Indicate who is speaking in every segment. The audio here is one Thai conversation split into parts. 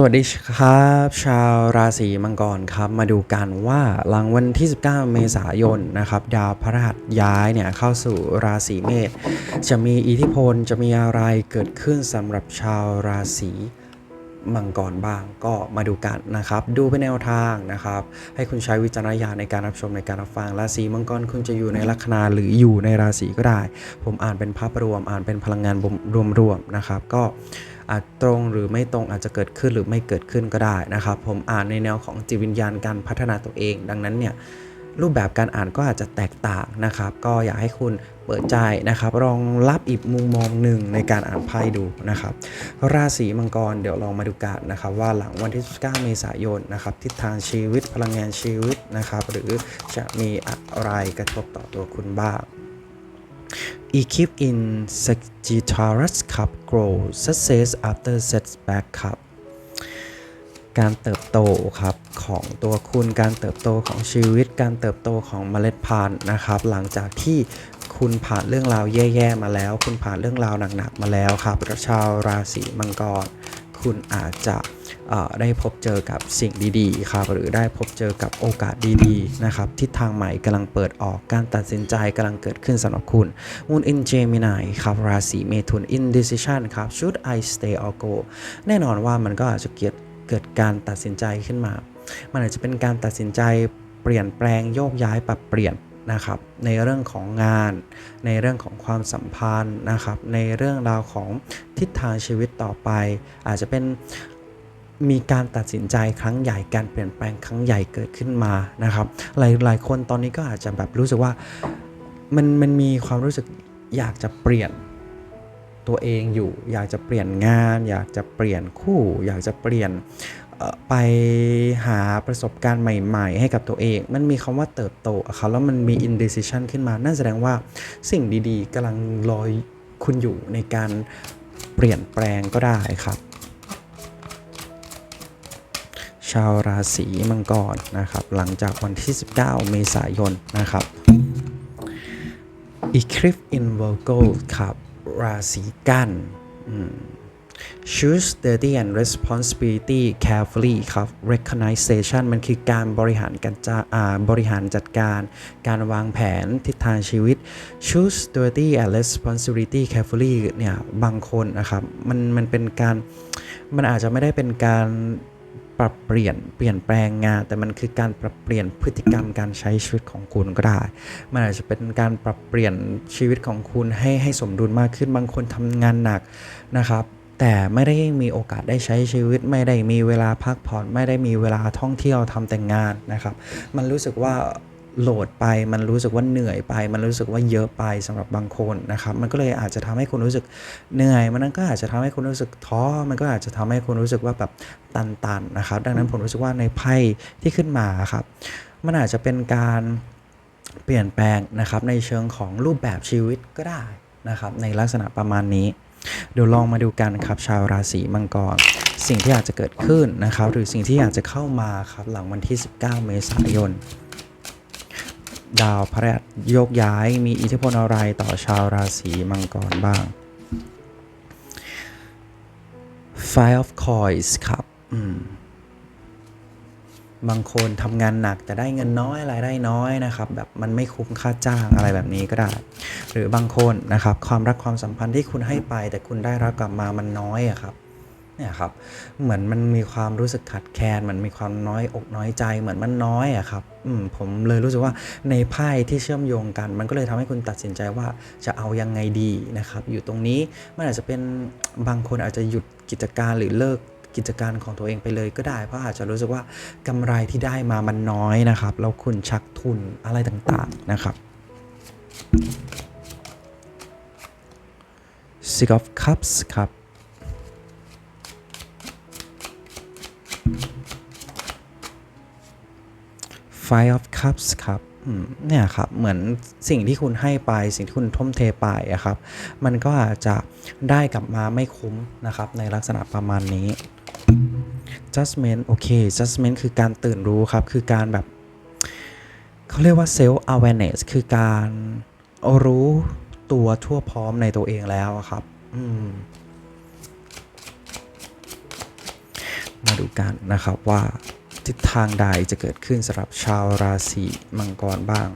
Speaker 1: สวัสดีครับ ชาวราศีมังกรครับ มาดูกันว่าหลังวันที่ 19 เมษายนนะครับ ดาวพฤหัสย้ายเนี่ยเข้าสู่ราศีเมษจะมีอิทธิพลจะมีอะไรเกิดขึ้นสำหรับชาวราศีมังกรบ้างก็มาดูกันนะครับ ดูเป็นแนวทางนะครับ ให้คุณใช้วิจารณญาณในการรับชมในการรับฟังราศีมังกรคุณจะอยู่ในลัคนาหรืออยู่ในราศีก็ได้ ผมอ่านเป็นภาพรวม อ่านเป็นพลังงานรวมๆนะครับ ก็ อาจตรงหรือไม่ตรงอาจจะเกิดขึ้นหรือไม่เกิดขึ้นก็ได้นะครับ ผมอ่านในแนวของจิตวิญญาณการพัฒนาตัวเอง ดังนั้นเนี่ยรูปแบบการอ่านก็อาจจะแตกต่างนะครับ ก็อยากให้คุณเปิดใจนะครับลองรับอีกมุมมองหนึ่งในการอ่านไพ่ดูนะครับ ราศีมังกรเดี๋ยวลองมาดูกันนะครับ ว่าหลังวันที่ 19 เมษายนนะครับทิศทางชีวิตพลังงานชีวิตนะครับ หรือจะมีอะไรกระทบต่อตัวคุณบ้าง Equip in Sagittarius ครับ grow success after setback ครับการเติบโตครับของตัวคุณการเติบโตของชีวิต การเติบโตของเมล็ดพันธุ์นะครับ หลังจากที่คุณผ่านเรื่องราวแย่ๆมาแล้ว คุณผ่านเรื่องราวหนักๆมาแล้วครับชาวราศีมังกร คุณอาจจะได้พบเจอกับสิ่งดีๆครับหรือได้พบเจอกับโอกาสดีๆนะครับทิศทางใหม่กำลังเปิดออกการตัดสินใจกำลังเกิดขึ้นสำหรับคุณ Moon in Gemini ครับราศีเมถุน indecision ครับ should I stay or go แน่นอนว่ามันก็อาจจะเกิดเกิดการตัดสินใจขึ้นมา มันอาจจะเป็นการตัดสินใจเปลี่ยนแปลงโยกย้ายปรับเปลี่ยน นะครับในเรื่องของงาน ในเรื่องของความสัมพันธ์นะครับในเรื่องราวของทิศทางชีวิตต่อไป อาจจะเป็นมีการตัดสินใจครั้งใหญ่การเปลี่ยนแปลงครั้งใหญ่เกิดขึ้นมานะครับ หลายหลายคนตอนนี้ก็อาจจะแบบรู้สึกว่ามันมันมีความรู้สึกอยากจะเปลี่ยนตัวเองอยู่ อยากจะเปลี่ยนงาน อยากจะเปลี่ยนคู่ อยากจะเปลี่ยน ไปหาประสบการณ์ใหม่ ๆ ให้กับตัวเอง มันมีคำว่าเติบโตครับแล้วมันมี indecision ขึ้นมา นั่นแสดงว่าสิ่งดีๆกำลังรอคุณอยู่ในการเปลี่ยนแปลงก็ได้ครับ ชาวราศีมังกรนะครับ หลังจากวันที่ 19 เมษายนนะครับ Eclipse in Virgo ครับ ราศีกันอืม choose duty and responsibility carefully ครับ recognition มันคือการบริหารการจาบริหารจัดการ การวางแผนทิศทางชีวิต choose duty and responsibility carefully เนี่ย บางคนนะครับ มันมันเป็นการ มันอาจจะไม่ได้เป็นการปรับเปลี่ยนเปลี่ยนแปลงงาน แต่มันคือการปรับเปลี่ยนพฤติกรรมการใช้ชีวิตของคุณก็ได้ มันอาจจะเป็นการปรับเปลี่ยนชีวิตของคุณให้ให้สมดุลมากขึ้นบางคนทำงานหนักนะครับ แต่ไม่ได้มีโอกาสได้ใช้ชีวิต ไม่ได้มีเวลาพักผ่อน ไม่ได้มีเวลาท่องเที่ยวทำแต่งงานนะครับ มันรู้สึกว่าโหลดไปมันรู้สึกว่าเหนื่อยไป มันรู้สึกว่าเยอะไปสำหรับบางคนนะครับ มันก็เลยอาจจะทำให้คุณรู้สึกเหนื่อย มันก็อาจจะทำให้คุณรู้สึกท้อ มันก็อาจจะทำให้คุณรู้สึกว่าแบบตันๆนะครับ ดังนั้นผมรู้สึกว่าในไพ่ที่ขึ้นมาครับ มันอาจจะเป็นการเปลี่ยนแปลงนะครับในเชิงของรูปแบบชีวิตก็ได้นะครับ ในลักษณะประมาณนี้ เดี๋ยวลองมาดูกันครับชาวราศีมังกร สิ่งที่อาจจะเกิดขึ้นนะครับ หรือสิ่งที่อาจจะเข้ามาครับหลังวันที่ 19 เมษายน ดาวพฤหัสโยกย้ายมีอิทธิพลอะไรต่อชาวราศีมังกรบ้าง Five of Coins ครับ อืม บางคนทำงานหนักแต่ได้เงินน้อยรายได้น้อยนะครับแบบมันไม่คุ้มค่าจ้างอะไรแบบนี้ก็ได้ หรือบางคนนะครับความรักความสัมพันธ์ที่คุณให้ไป แต่คุณได้รับกลับมามันน้อยอะครับเนี่ยครับเหมือนมันมีความรู้สึกขัดแคลนมันมีความน้อยอกน้อยใจเหมือนมันน้อยอะครับอืมผมเลยรู้สึกว่าในไพ่ที่เชื่อมโยงกัน มันก็เลยทำให้คุณตัดสินใจว่าจะเอายังไงดีนะครับ อยู่ตรงนี้มันอาจจะเป็นบางคนอาจจะหยุดกิจการหรือเลิก กิจการของตัวเองไปเลยก็ได้ เพราะอาจจะรู้สึกว่ากำไรที่ได้มามันน้อยนะครับ แล้วคุณชักทุนอะไรต่างๆนะครับ Six of Cups ครับ Five of Cups ครับ เนี่ยครับเหมือนสิ่งที่คุณให้ไป สิ่งที่คุณทุ่มเทไปอะครับ มันก็อาจจะได้กลับมาไม่คุ้มนะครับ ในลักษณะประมาณนี้ judgment โอเค judgment คือการตื่นรู้ครับ คือการแบบ เขาเรียกว่า self awareness คือการรู้ตัวทั่วพร้อมในตัวเองแล้วครับ อืมมาดูกันนะครับว่า ทิศทางใดจะเกิดขึ้นสำหรับชาวราศีมังกรบ้าง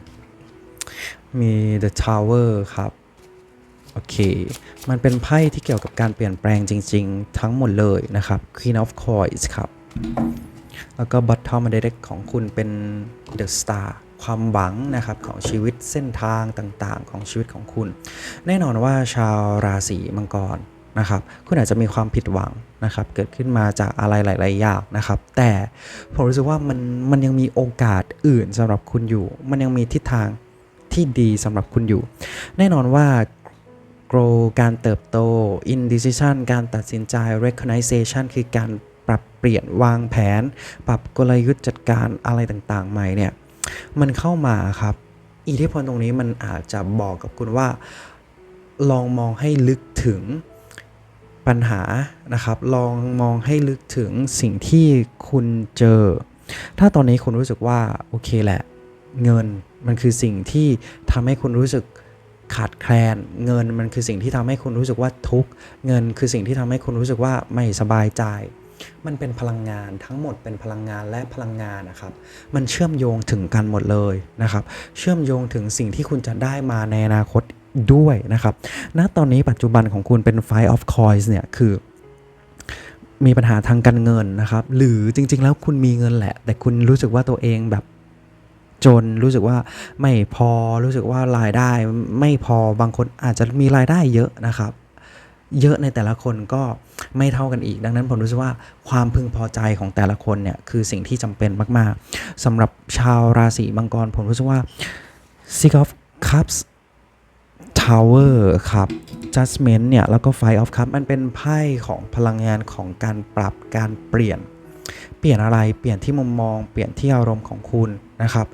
Speaker 1: มี The Tower ครับ โอเค มันเป็นไพ่ที่เกี่ยวกับการเปลี่ยนแปลงจริง ๆ ทั้งหมดเลยนะครับ Queen of Coins ครับ แล้วก็ Bottom of the Deck ของคุณเป็น The Star ความหวังนะครับของชีวิตเส้นทางต่างๆ ของชีวิตของคุณ แน่นอนว่าชาวราศีมังกร นะครับ คุณอาจจะมีความผิดหวังนะครับ เกิดขึ้นมาจากอะไรหลาย ๆ อย่างนะครับ แต่ผมรู้สึกว่ามันมันยังมีโอกาสอื่นสำหรับคุณอยู่ มันยังมีทิศทางที่ดีสำหรับคุณอยู่ แน่นอนว่า grow การเติบโต indecision การตัดสินใจ recognition คือการปรับเปลี่ยนวางแผน ปรับกลยุทธ์จัดการอะไรต่าง ๆ ใหม่เนี่ย มันเข้ามาครับ อิทธิพลตรงนี้มันอาจจะบอกกับคุณว่า ลองมองให้ลึกถึง ปัญหานะครับ ลองมองให้ลึกถึงสิ่งที่คุณเจอ ถ้าตอนนี้คุณรู้สึกว่าโอเคแหละ เงินมันคือสิ่งที่ทำให้คุณรู้สึกขาดแคลน เงินมันคือสิ่งที่ทำให้คุณรู้สึกว่าทุกเงินคือสิ่งที่ทำให้คุณรู้สึกว่าไม่สบายใจ มันเป็นพลังงานทั้งหมดเป็นพลังงานและพลังงานนะครับ มันเชื่อมโยงถึงกันหมดเลยนะครับ เชื่อมโยงถึงสิ่งที่คุณจะได้มาในอนาคต ด้วยนะครับณตอนนี้ปัจจุบันของคุณเป็น Five of Coins เนี่ยคือมีปัญหาทางการเงินนะครับ หรือจริง ๆ แล้วคุณมีเงินแหละ แต่คุณรู้สึกว่าตัวเองแบบจนรู้สึกว่าไม่พอรู้สึกว่ารายได้ไม่พอบางคนอาจจะมีรายได้เยอะนะครับ เยอะในแต่ละคนก็ไม่เท่ากันอีก ดังนั้นผมรู้สึกว่าความพึงพอใจของแต่ละคนเนี่ยคือสิ่งที่จำเป็นมาก ๆสำหรับชาวราศีมังกรผมรู้สึกว่า Six of Cups Tower ครับ Judgment เนี่ย แล้วก็ Five of Cups มันเป็นไพ่ของพลังงานของการปรับการเปลี่ยน เปลี่ยนอะไรเปลี่ยนที่มุมมอง เปลี่ยนที่อารมณ์ของคุณนะครับ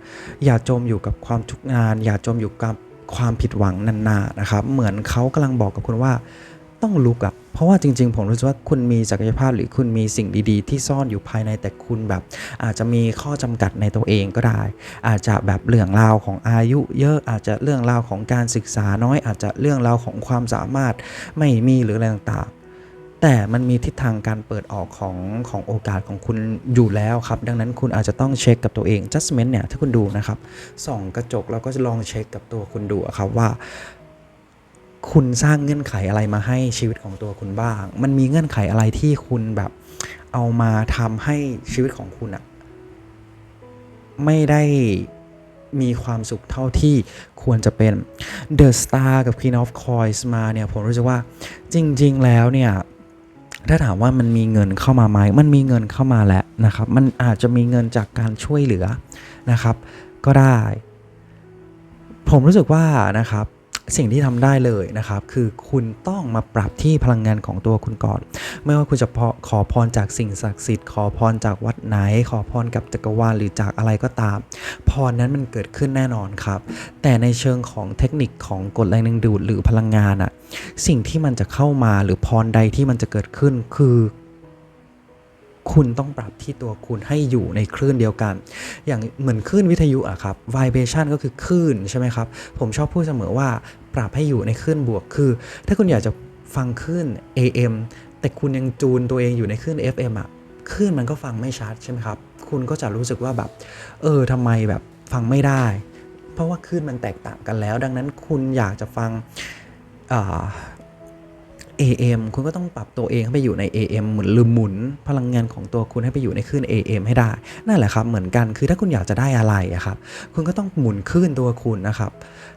Speaker 1: อย่าจมอยู่กับความทุกงาน อย่าจมอยู่กับความผิดหวังนานๆนะครับ เหมือนเขากำลังบอกกับคุณว่า ต้องลุกอะเพราะว่าจริง ๆ ผมรู้สึกว่าคุณมีศักยภาพหรือคุณมีสิ่งดีๆ ที่ซ่อนอยู่ภายในแต่คุณแบบ อาจจะมีข้อจำกัดในตัวเองก็ได้ อาจจะแบบเรื่องราวของอายุ เยอะอาจจะเรื่องราวของการศึกษาน้อย อาจจะเรื่องราวของความสามารถไม่มีหรืออะไรต่างๆ แต่มันมีทิศทางการเปิดออกของของโอกาสของคุณอยู่แล้วครับ ดังนั้นคุณอาจจะต้องเช็คกับตัวเอง judgment เนี่ยถ้าคุณดูนะครับส่องกระจกแล้วก็จะลองเช็คกับตัวคุณดูครับว่า คุณสร้างเงื่อนไขอะไรมาให้ชีวิตของตัวคุณบ้าง มันมีเงื่อนไขอะไรที่คุณแบบเอามาทำให้ชีวิตของคุณอะไม่ได้มีความสุขเท่าที่ควรจะเป็น The Star กับ Queen of Coins มาเนี่ย ผมรู้สึกว่าจริง ๆ แล้วเนี่ย ถ้าถามว่ามันมีเงินเข้ามาไหมมันมีเงินเข้ามาแล้วนะครับ มันอาจจะมีเงินจากการช่วยเหลือนะครับ ก็ได้ ผมรู้สึกว่านะครับ สิ่งที่ทำได้เลยนะครับ คือคุณต้องมาปรับที่พลังงานของตัวคุณก่อน ไม่ว่าคุณจะพอขอพรจากสิ่งศักดิ์สิทธิ์ ขอพรจากวัดไหน ขอพรกับจักรวาลหรือจากอะไรก็ตาม พรนั้นมันเกิดขึ้นแน่นอนครับ แต่ในเชิงของเทคนิคของกฎแรงดึงดูดหรือพลังงานอะสิ่งที่มันจะเข้ามาหรือพรใดที่มันจะเกิดขึ้นคือคุณต้องปรับที่ตัวคุณให้อยู่ในคลื่นเดียวกัน อย่างเหมือนคลื่นวิทยุอะครับ vibration ก็คือคลื่นใช่ไหมครับ ผมชอบพูดเสมอว่า ปรับให้อยู่ในคลื่นบวกคือ ถ้าคุณอยากจะฟังคลื่น AM แต่คุณยังจูนตัวเองอยู่ในคลื่น FM อะคลื่นมันก็ฟังไม่ชัดใช่ไหมครับ คุณก็จะรู้สึกว่าแบบ เออทำไมแบบฟังไม่ได้ เพราะว่าคลื่นมันแตกต่างกันแล้ว ดังนั้นคุณอยากจะฟังอ่า AM คุณก็ต้องปรับตัวเองให้ไปอยู่ใน AM เหมือนลืมหมุน พลังงานของตัวคุณให้ไปอยู่ในคลื่น AM ให้ได้ นั่นแหละครับเหมือนกันคือถ้าคุณอยากจะได้อะไรครับ คุณก็ต้องหมุนคลื่นตัวคุณนะครับ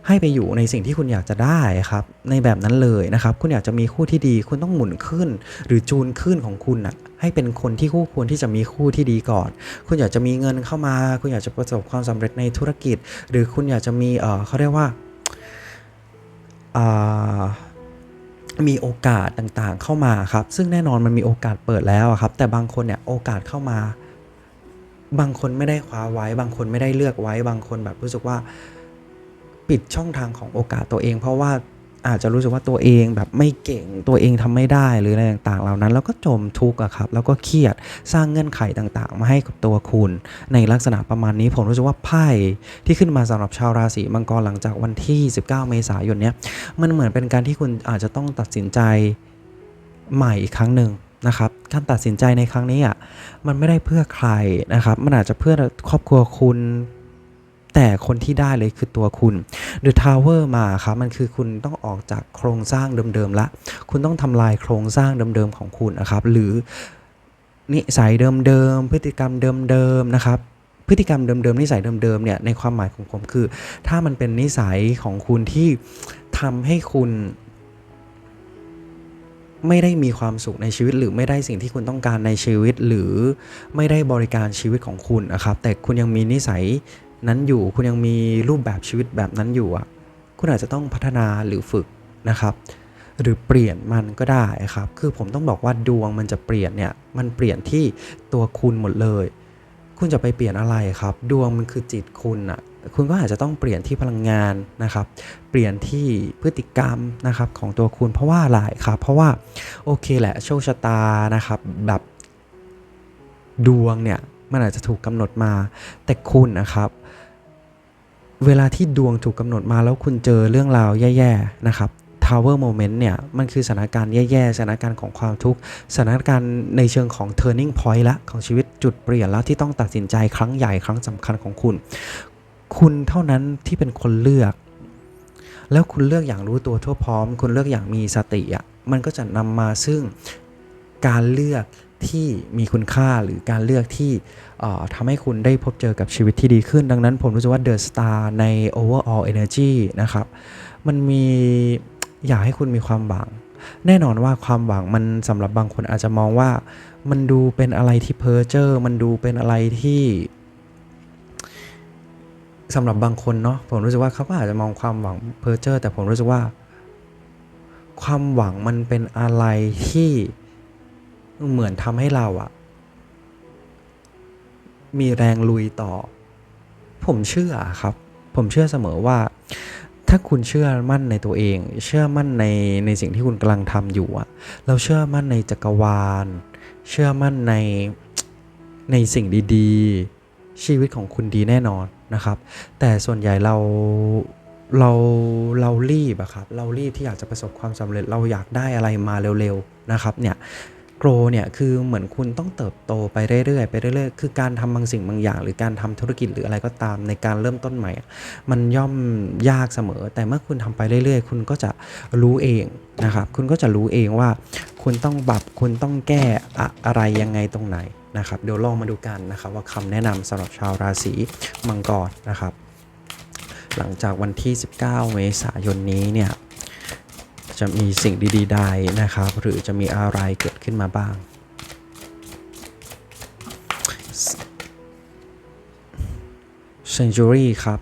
Speaker 1: ให้ไปอยู่ในสิ่งที่คุณอยากจะได้ครับ ในแบบนั้นเลยนะครับ คุณอยากจะมีคู่ที่ดี คุณต้องหมุนขึ้นหรือจูนขึ้นของคุณอะให้เป็นคนที่คู่ควรที่จะมีคู่ที่ดีก่อน คุณอยากจะมีเงินเข้ามา คุณอยากจะประสบความสำเร็จในธุรกิจ หรือคุณอยากจะมีเออเขาเรียกว่าอ่า มีโอกาสต่างๆเข้ามาครับ ซึ่งแน่นอนมันมีโอกาสเปิดแล้วครับ แต่บางคนเนี่ยโอกาสเข้ามา บางคนไม่ได้คว้าไว้ บางคนไม่ได้เลือกไว้ บางคนแบบรู้สึกว่า ปิดช่องทางของโอกาสตัวเอง เพราะว่า อาจจะรู้สึกว่าตัวเองแบบไม่เก่งตัวเองทำไม่ได้หรืออะไรต่างๆ เหล่านั้น แล้วก็จมทุกข์อะครับแล้วก็เครียดสร้างเงื่อนไขต่างๆ มาให้กับตัวคุณ ในลักษณะประมาณนี้ผมรู้สึกว่าไพ่ที่ขึ้นมาสำหรับชาวราศีมังกรหลังจากวันที่ 19 เมษายนเนี้ยมันเหมือนเป็นการที่คุณอาจจะต้องตัดสินใจใหม่อีกครั้งหนึ่งนะครับการตัดสินใจในครั้งนี้อะมันไม่ได้เพื่อใครนะครับ มันอาจจะเพื่อครอบครัวคุณ แต่คนที่ได้เลยคือตัวคุณ The Tower มาครับมันคือคุณต้องออกจากโครงสร้างเดิมๆละ คุณต้องทำลายโครงสร้างเดิมๆของคุณนะครับ หรือนิสัยเดิมๆพฤติกรรมเดิมๆนะครับพฤติกรรมเดิมๆนิสัยเดิมๆเนี่ยในความหมายของผมคือ ถ้ามันเป็นนิสัยของคุณที่ทำให้คุณไม่ได้มีความสุขในชีวิต หรือไม่ได้สิ่งที่คุณต้องการในชีวิต หรือไม่ได้บริการชีวิตของคุณนะครับ แต่คุณยังมีนิสัย นั้นอยู่ คุณยังมีรูปแบบชีวิตแบบนั้นอยู่อะคุณอาจจะต้องพัฒนาหรือฝึกนะครับ หรือเปลี่ยนมันก็ได้ครับ คือผมต้องบอกว่าดวงมันจะเปลี่ยนเนี่ยมันเปลี่ยนที่ตัวคุณหมดเลย คุณจะไปเปลี่ยนอะไรครับ ดวงมันคือจิตคุณอะคุณก็อาจจะต้องเปลี่ยนที่พลังงานนะครับ เปลี่ยนที่พฤติกรรมนะครับของตัวคุณเพราะว่าอะไรครับ เพราะว่าโอเคแหละโชคชะตานะครับแบบดวงเนี่ย มันอาจจะถูกกำหนดมา แต่คุณนะครับ เวลาที่ดวงถูกกำหนดมาแล้วคุณเจอเรื่องราวแย่ๆนะครับ Tower Moment เนี่ย มันคือสถานการณ์แย่ๆสถานการณ์ของความทุกข์สถานการณ์ในเชิงของ turning point ละของชีวิตจุดเปลี่ยนแล้วที่ต้องตัดสินใจครั้งใหญ่ครั้งสำคัญของคุณ คุณเท่านั้นที่เป็นคนเลือก แล้วคุณเลือกอย่างรู้ตัวทั่วพร้อม คุณเลือกอย่างมีสติอะมันก็จะนำมาซึ่งการเลือก ที่มีคุณค่าหรือการเลือกที่เอ่อทำให้คุณได้พบเจอกับชีวิตที่ดีขึ้น ดังนั้นผมรู้สึกว่า The Star ใน overall energy นะครับ มันมีอยากให้คุณมีความหวัง แน่นอนว่าความหวังมันสำหรับบางคนอาจจะมองว่า มันดูเป็นอะไรที่เพ้อเจ้อมันดูเป็นอะไรที่สำหรับบางคนเนาะผมรู้สึกว่าเขาก็อาจจะมองความหวังเพ้อเจ้อแต่ผมรู้สึกว่า ความหวังมันเป็นอะไรที่ เหมือนทำให้เราอะมีแรงลุยต่อ ผมเชื่อครับ ผมเชื่อเสมอว่า ถ้าคุณเชื่อมั่นในตัวเอง เชื่อมั่นในในสิ่งที่คุณกำลังทำอยู่อะเราเชื่อมั่นในจักรวาล เชื่อมั่นในในสิ่งดีๆ ชีวิตของคุณดีแน่นอนนะครับ แต่ส่วนใหญ่เราเราเรารีบอะครับ เรารีบที่อยากจะประสบความสำเร็จเราอยากได้อะไรมาเร็วๆนะครับเนี่ย โกรเนี่ยคือเหมือนคุณต้องเติบโตไปเรื่อยๆไปเรื่อยๆคือการทำบางสิ่งบางอย่าง หรือการทำธุรกิจหรืออะไรก็ตามในการเริ่มต้นใหม่ มันย่อมยากเสมอ แต่เมื่อคุณทำไปเรื่อยๆ คุณก็จะรู้เองนะครับคุณก็จะรู้เองว่า คุณต้องปรับคุณต้องแก้อะอะไรยังไงตรงไหนนะครับเดี๋ยวลองมาดูกันนะครับว่าคำแนะนำสำหรับชาวราศีมังกรนะครับ หลังจากวันที่ 19 เมษายนนี้เนี่ย จะมีสิ่งดีๆใดนะครับ หรือจะมีอะไรเกิดขึ้นมาบ้าง Century ครับ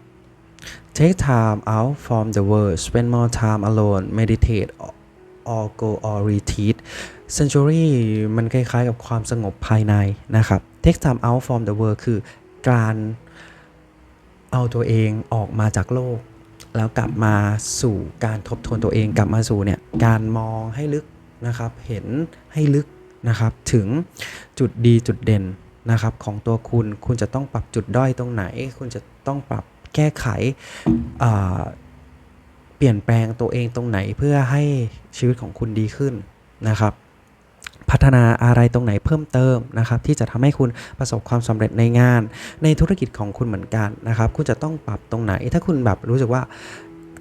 Speaker 1: Take time out from the world spend more time alone meditate or go or retreat Century มันคล้ายๆกับความสงบภายในนะครับ Take time out from the world คือการเอาตัวเองออกมาจากโลก แล้วกลับมาสู่การทบทวนตัวเองกลับมาสู่เนี่ยการมองให้ลึกนะครับ เห็นให้ลึกนะครับ ถึงจุดดีจุดเด่นนะครับ ของตัวคุณคุณจะต้องปรับจุดด้อยตรงไหน คุณจะต้องปรับแก้ไขเปลี่ยนแปลงตัวเองตรงไหนเพื่อให้ชีวิตของคุณดีขึ้นนะครับ พัฒนาอะไรตรงไหนเพิ่มเติมนะครับที่จะทำให้คุณประสบความสำเร็จในงาน ในธุรกิจของคุณเหมือนกันนะครับคุณจะต้องปรับตรงไหน ถ้าคุณแบบรู้สึกว่า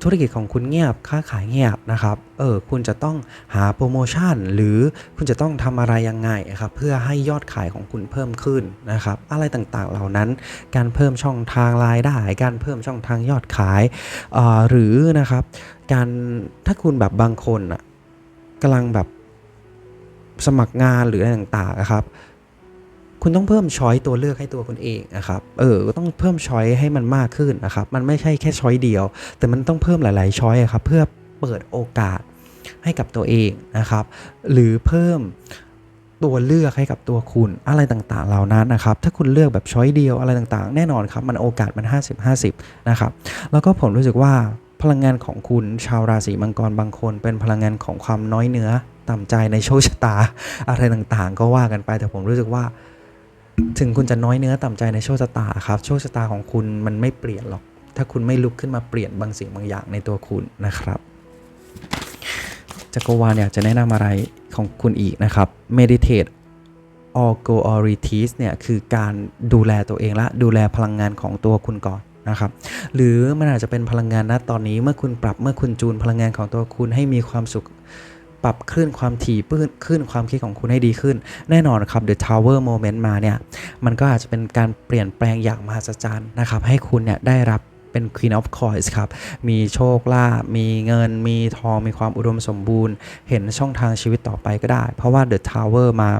Speaker 1: ธุรกิจของคุณเงียบ ค้าขายเงียบนะครับ เออ คุณจะต้องหาโปรโมชั่น หรือคุณจะต้องทำอะไรยังไงครับ เพื่อให้ยอดขายของคุณเพิ่มขึ้นนะครับ อะไรต่างๆ เหล่านั้น การเพิ่มช่องทางรายได้ การเพิ่มช่องทางยอดขายออหรือนะครับ การ ถ้าคุณแบบบางคนอะกำลังแบบ สมัครงานหรืออะไรต่างๆนะครับ คุณต้องเพิ่มช้อยตัวเลือกให้ตัวคุณเองนะครับ เออ ก็ต้องเพิ่มช้อยให้มันมากขึ้นนะครับ มันไม่ใช่แค่ช้อยเดียว แต่มันต้องเพิ่มหลายๆช้อยครับ เพื่อเปิดโอกาสให้กับตัวเองนะครับ หรือเพิ่มตัวเลือกให้กับตัวคุณอะไรต่างๆ เหล่านั้นนะครับ ถ้าคุณเลือกแบบช้อยเดียวอะไรต่างๆ แน่นอนครับ มันโอกาสมัน 50-50 นะครับ แล้วก็ผมรู้สึกว่า พลังงานของคุณชาวราศีมังกรบางคน เป็นพลังงานของความน้อยเนื้อต่ำใจในโชคชะตา อะไรต่างๆ ก็ว่ากันไปแต่ผมรู้สึกว่า ถึงคุณจะน้อยเนื้อต่ำใจในโชคชะตาครับโชคชะตาของคุณมันไม่เปลี่ยนหรอก ถ้าคุณไม่ลุกขึ้นมาเปลี่ยนบางสิ่งบางอย่างในตัวคุณนะครับจักรวาลอยากจะแนะนำอะไรของคุณอีกนะครับ meditate or go or retreat เนี่ยคือการดูแลตัวเองและดูแลพลังงานของตัวคุณก่อน นะครับหรือมันอาจจะเป็นพลังงานณตอนนี้เมื่อคุณปรับเมื่อคุณจูนพลังงานของตัวคุณให้มีความสุขปรับคลื่นความถี่ปื้นคลื่นความคิดของคุณให้ดีขึ้น แน่นอนครับ The Tower Moment มาเนี่ย มันก็อาจจะเป็นการเปลี่ยนแปลงอย่างมหัศจรรย์นะครับ ให้คุณเนี่ยได้รับเป็น Queen of Coins ครับ มีโชคลาภมีเงิน มีทอง มีความอุดมสมบูรณ์ เห็นช่องทางชีวิตต่อไปก็ได้ เพราะว่า The Tower มา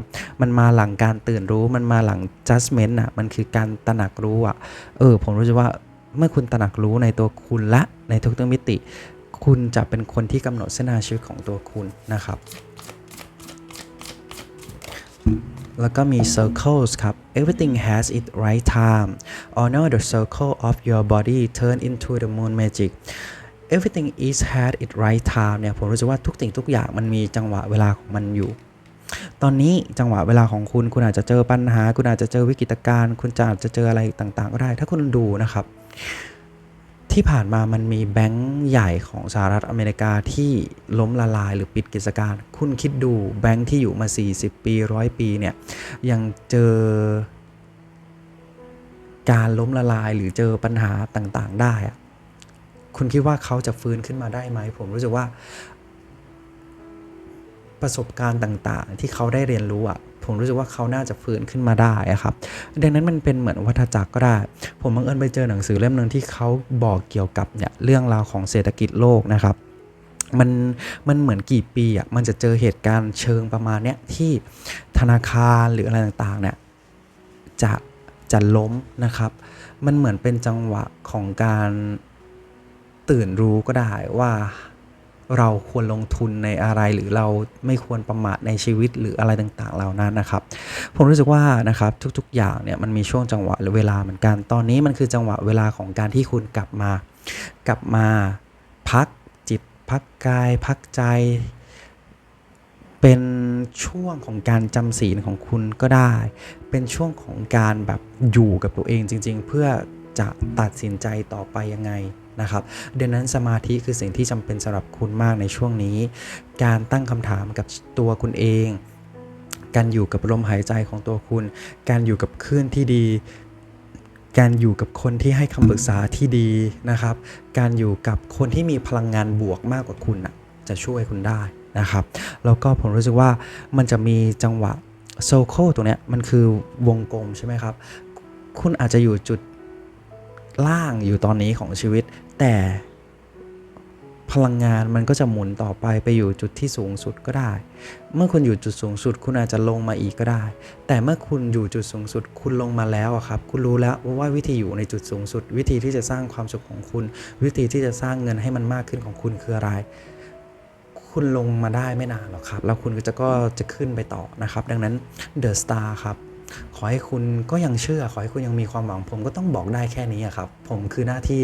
Speaker 1: มันมาหลังการตื่นรู้ มันมาหลัง judgment อะ มันคือการตระหนักรู้อะ เออ ผมรู้สึกว่า เมื่อคุณตระหนักรู้ในตัวคุณและในทุกๆมิติ คุณจะเป็นคนที่กำหนดเส้นทางชีวิตของตัวคุณนะครับ แล้วก็มี circles ครับ everything has its right time honor the circle of your body turn into the moon magic everything is had its right time เนี่ยผมรู้สึกว่าทุกสิ่งทุกอย่างมันมีจังหวะเวลาของมันอยู่ ตอนนี้จังหวะเวลาของคุณ คุณอาจจะเจอปัญหา คุณอาจจะเจอวิกฤตการณ์ คุณจะอาจจะเจออะไรต่างๆ ก็ได้ ถ้าคุณดูนะครับ ที่ผ่านมามันมีแบงก์ใหญ่ของสหรัฐอเมริกาที่ล้มละลายหรือปิดกิจการ คุณคิดดูแบงก์ที่อยู่มา 40 ปีร้อยปีเนี่ย ยังเจอการล้มละลายหรือเจอปัญหาต่างๆ ได้ คุณคิดว่าเขาจะฟื้นขึ้นมาได้ไหม ผมรู้สึกว่า ประสบการณ์ต่างๆ ที่เขาได้เรียนรู้อะผมรู้สึกว่าเขาน่าจะฟื้นขึ้นมาได้ครับ ดังนั้นมันเป็นเหมือนวัฏจักรก็ได้ ผมบังเอิญไปเจอหนังสือเล่มหนึ่งที่เขาบอกเกี่ยวกับเนี่ยเรื่องราวของเศรษฐกิจโลกนะครับ มันมันเหมือนกี่ปีอะมันจะเจอเหตุการณ์เชิงประมาณเนี้ยที่ธนาคารหรืออะไรต่างๆเนี่ยจะจะล้มนะครับ มันเหมือนเป็นจังหวะของการตื่นรู้ก็ได้ว่า เราควรลงทุนในอะไรหรือเราไม่ควรประมาทในชีวิตหรืออะไรต่างๆเหล่านั้นนะครับ ผมรู้สึกว่านะครับทุกๆ อย่างเนี่ยมันมีช่วงจังหวะหรือเวลาเหมือนกัน ตอนนี้มันคือจังหวะเวลาของการที่คุณกลับมา กลับมาพักจิตพักกาย พักใจ เป็นช่วงของการจำศีลของคุณก็ได้ เป็นช่วงของการแบบอยู่กับตัวเองจริง ๆ เพื่อ จะตัดสินใจต่อไปยังไงนะครับดังนั้นสมาธิคือสิ่งที่จำเป็นสำหรับคุณมากในช่วงนี้ การตั้งคำถามกับตัวคุณเอง การอยู่กับลมหายใจของตัวคุณ การอยู่กับคลื่นที่ดี การอยู่กับคนที่ให้คำปรึกษาที่ดีนะครับ การอยู่กับคนที่มีพลังงานบวกมากกว่าคุณจะช่วยคุณได้นะครับ แล้วก็ผมรู้สึกว่ามันจะมีจังหวะโซโคตรงนี้มันคือวงกลมใช่ไหมครับ คุณอาจจะอยู่จุด ล่างอยู่ตอนนี้ของชีวิต แต่พลังงานมันก็จะหมุนต่อไปไปอยู่จุดที่สูงสุดก็ได้ เมื่อคุณอยู่จุดสูงสุด คุณอาจจะลงมาอีกก็ได้ แต่เมื่อคุณอยู่จุดสูงสุด คุณลงมาแล้วครับ คุณรู้แล้วว่าวิธีอยู่ในจุดสูงสุด วิธีที่จะสร้างความสุขของคุณ วิธีที่จะสร้างเงินให้มันมากขึ้นของคุณคืออะไร คุณลงมาได้ไม่นานหรอกครับ แล้วคุณก็จะก็จะขึ้นไปต่อนะครับ ดังนั้นเดอะสตาร์ครับ ขอให้คุณก็ยังเชื่อ ขอให้คุณยังมีความหวัง ผมก็ต้องบอกได้แค่นี้ครับ ผมคือหน้าที่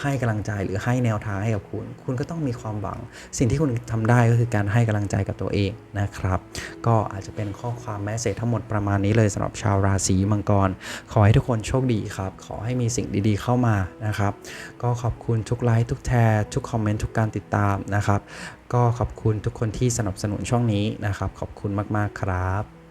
Speaker 1: ให้กำลังใจหรือให้แนวทางให้กับคุณ คุณก็ต้องมีความหวัง สิ่งที่คุณทำได้ก็คือการให้กำลังใจกับตัวเองนะครับ ก็อาจจะเป็นข้อความแมสเซจทั้งหมดประมาณนี้เลยสำหรับชาวราศีมังกร ขอให้ทุกคนโชคดีครับ ขอให้มีสิ่งดีๆเข้ามานะครับ ก็ขอบคุณทุกไลค์ทุกแชร์ทุกคอมเมนต์ทุกการติดตามนะครับ ก็ขอบคุณทุกคนที่สนับสนุนช่องนี้นะครับ ขอบคุณมากๆครับ